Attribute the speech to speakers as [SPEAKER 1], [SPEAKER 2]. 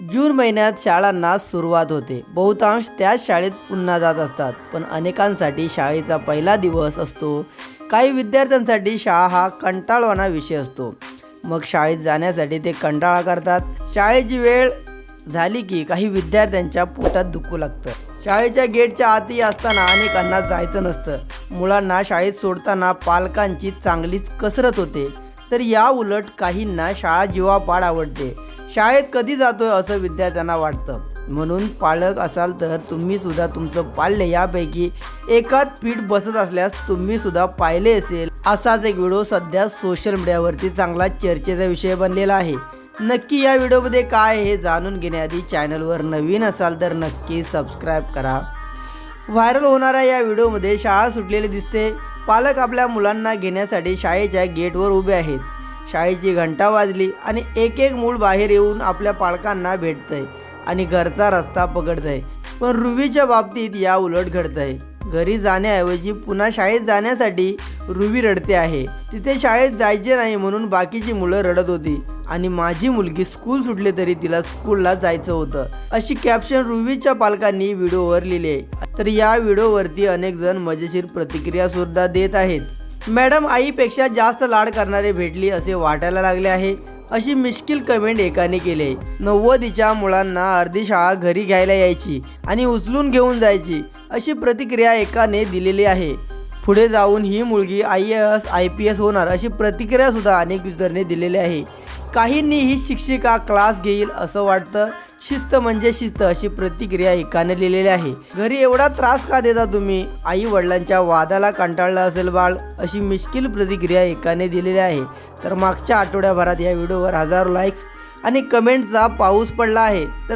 [SPEAKER 1] जून महिन्यात शाळांना सुरुवात होते. बहुतांश त्याच शाळेत पुन्हा जात असतात. पण अनेकांसाठी शाळेचा पहिला दिवस असतो. काही विद्यार्थ्यांसाठी शाळा हा कंटाळवाणा विषय असतो. मग शाळेत जाण्यासाठी ते कंटाळा करतात. शाळेची वेळ झाली की काही विद्यार्थ्यांच्या पोटात दुखू लागतं. शाळेच्या गेटच्या आतही असताना अनेकांना जायचं नसतं. मुलांना शाळेत सोडताना पालकांची चांगलीच कसरत होते. तर या उलट काहींना शाळा जीवापाड आवडते. शाळेत कधी जातोय असं विद्यार्थ्यांना वाटतं. म्हणून पालक असाल तर तुम्ही सुद्धा तुमचं पाळले यापैकी एकाच पीठ बसत असल्यास तुम्ही सुद्धा पाहिले असेल. असाच एक व्हिडिओ सध्या सोशल मीडियावरती चांगला चर्चेचा विषय बनलेला आहे. नक्की या व्हिडिओमध्ये काय हे जाणून घेण्याआधी चॅनलवर नवीन असाल तर नक्की सबस्क्राईब करा. व्हायरल होणाऱ्या या व्हिडिओमध्ये शाळा सुटलेली दिसते. पालक आपल्या मुलांना घेण्यासाठी शाळेच्या गेटवर उभे आहेत. शाळेची घंटा वाजली आणि एक एक मूल बाहेर येऊन आपल्या पालकांना भेटतंय आणि घरचा रस्ता पकडतंय. पण रुवीच्या बाबतीत या उलट घडतंय. घरी जाण्याऐवजी पुन्हा शाळेत जाण्यासाठी रुवी रडते आहे. तिथे शाळेत जायचे नाही म्हणून बाकीची मुलं रडत होती आणि माझी मुलगी स्कूल सुटले तरी तिला स्कूलला जायचं होतं. अशी कॅप्शन रुवीच्या पालकांनी व्हिडिओवर लिहिले. तर या व्हिडिओवरती अनेक जण मजेशीर प्रतिक्रिया सुद्धा देत आहेत. मॅडम आईपेक्षा जास्त लाड करणारे भेटली असे वाटायला लागले आहे. अशी मिश्किल कमेंट एकाने केली. नव्वदीच्या मुलांना अर्धी शाळा घरी घ्यायला यायची आणि उचलून घेऊन जायची अशी प्रतिक्रिया एकाने दिलेली आहे. पुढे जाऊन ही मुलगी I A S I P S होणार अशी प्रतिक्रियासुद्धा अनेक युजरने दिलेली आहे. काहींनी ही शिक्षिका क्लास घेईल असं वाटतं शिस्त म्हणजे शिस्त अशी प्रतिक्रिया एकाने लिहिलेली आहे. घरी एवढा त्रास का देता तुम्ही? आई वडिलांच्या वादाला कंटाळलं असेल बाळ अशी मिश्किल प्रतिक्रिया एकाने दिलेली आहे. तर मागच्या आठवड्याभरात या व्हिडिओवर हजारो लाईक्स आणि कमेंटचा पाऊस पडला आहे. तर